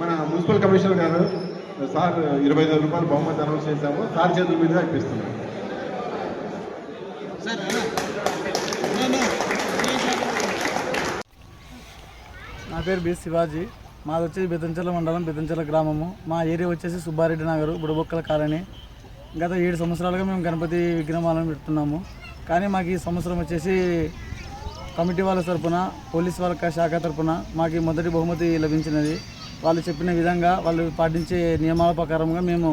మన municipal commissioner గారు sir ఇరవై ఐదు రూపాయలు బహుమతి అనౌన్స్ చేశాము. సార్ చేతుల మీద ఇప్పిస్తున్నాం నా పేరు బి. శివాజీ. మాది వచ్చేసి బెతంచెల మండలం బెతంచెల గ్రామము. మా ఏరియా వచ్చేసి సుబ్బారెడ్డి నగర్ బుడబొక్కల కాలనీ. గత ఏడు సంవత్సరాలుగా మేము గణపతి విగ్రహాలను పెడుతున్నాము. కానీ మాకు ఈ సంవత్సరం వచ్చేసి కమిటీ వాళ్ళ తరఫున పోలీస్ వాళ్ళ శాఖ తరఫున మాకు మొదటి బహుమతి లభించినది. వాళ్ళు చెప్పిన విధంగా వాళ్ళు పాటించే నియమాల ప్రకారంగా మేము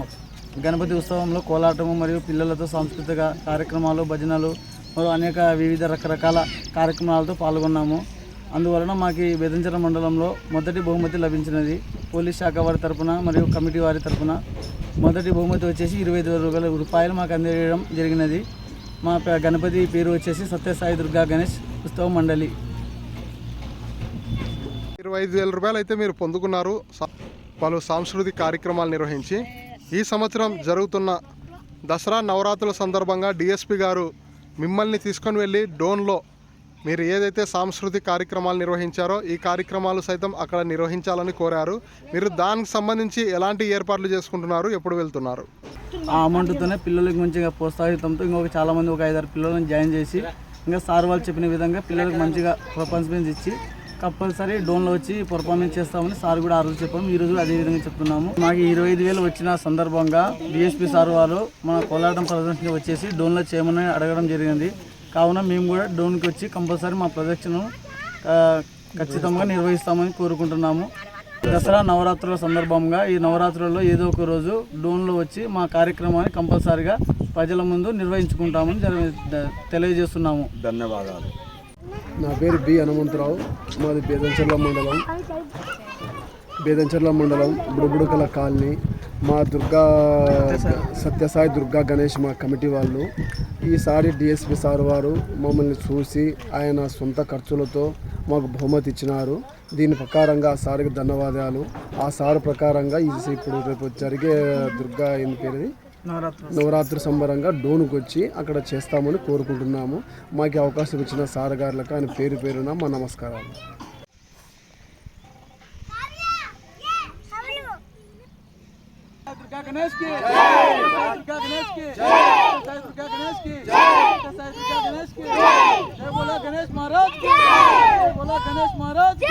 గణపతి ఉత్సవంలో కోలాటము మరియు పిల్లలతో సాంస్కృతిక కార్యక్రమాలు భజనలు మరియు అనేక వివిధ రకరకాల కార్యక్రమాలతో పాల్గొన్నాము. అందువలన మాకు ఈ మండలంలో మొదటి బహుమతి లభించినది. పోలీస్ శాఖ వారి తరఫున మరియు కమిటీ వారి తరఫున మొదటి బహుమతి వచ్చేసి ఇరవై ఐదు వేల రూపాయలు మాకు అందజేయడం జరిగినది. మా గణపతి పేరు వచ్చేసి సత్యసాయి దుర్గా గణేష్. ఉత్సవ మండలి. ఇరవై ఐదు వేల రూపాయలు అయితే మీరు పొందుకున్నారు. పలు సాంస్కృతిక కార్యక్రమాలు నిర్వహించి. ఈ సంవత్సరం జరుగుతున్న దసరా నవరాత్రుల సందర్భంగా డిఎస్పి గారు మిమ్మల్ని తీసుకొని వెళ్ళి డోన్లో మీరు ఏదైతే సాంస్కృతిక కార్యక్రమాలు నిర్వహించారో ఈ కార్యక్రమాలు సైతం అక్కడ నిర్వహించాలని కోరారు. మీరు దానికి సంబంధించి ఎలాంటి ఏర్పాట్లు చేసుకుంటున్నారు? ఎప్పుడు వెళ్తున్నారు? ఆ అమౌంట్తోనే పిల్లలకి మంచిగా ప్రోత్సాహితంతో ఇంకొక చాలా మంది ఒక ఐదారు పిల్లలను జాయిన్ చేసి ఇంకా సార్ వాళ్ళు చెప్పిన విధంగా పిల్లలకు మంచిగా పర్ఫార్మెన్స్ ఇచ్చి కంపల్సరీ డోన్లో వచ్చి పర్ఫార్మెన్స్ చేస్తామని సార్ కూడా ఆ రోజు చెప్పాము ఈ రోజు అదే విధంగా చెప్తున్నాము. మాకు ఇరవై ఐదు వేలు వచ్చిన సందర్భంగా డిఎస్పీ సార్ వాళ్ళు మన కోలాటం ప్రదర్శన వచ్చేసి డోన్లో చేయమని అడగడం జరిగింది. కావున మేము కూడా డోన్కి వచ్చి కంపల్సరీ మా ప్రదక్షిణను ఖచ్చితంగా నిర్వహిస్తామని కోరుకుంటున్నాము. దసరా నవరాత్రుల సందర్భంగా ఈ నవరాత్రుల్లో ఏదో ఒక రోజు డోన్లో వచ్చి మా కార్యక్రమాన్ని కంపల్సరీగా ప్రజల ముందు నిర్వహించుకుంటామని తెలియజేస్తున్నాము. ధన్యవాదాలు. నా పేరు బి హనుమంతరావు. మాది బేదంచెర్ల మండలం. బేదంచెర్ల మండలం బుడబుడకల కాలనీ. మా దుర్గా సత్యసాయి దుర్గా గణేష్ మా కమిటీ వాళ్ళు. ఈసారి డిఎస్పి సార్ వారు మమ్మల్ని చూసి ఆయన సొంత ఖర్చులతో మాకు బహుమతి ఇచ్చినారు. దీని ప్రకారంగా ఆ సార్కి ధన్యవాదాలు. ఆ సార్ ప్రకారంగా ఈ ఇప్పుడు రేపు జరిగే దుర్గా ఏం పేరుది? నవరాత్రి. సంబరంగా డోనుకు వచ్చి అక్కడ చేస్తామని కోరుకుంటున్నాము. మాకు అవకాశం ఇచ్చిన సార్ గారులకు ఆయన పేరు పేరున మా నమస్కారాలు. దుర్గా గణేష్కి దుర్గా గణేష్కి దుర్గా గణేష్కి దుర్గా గణేష్కి జై गणेश महाराज बोला गणेश महाराज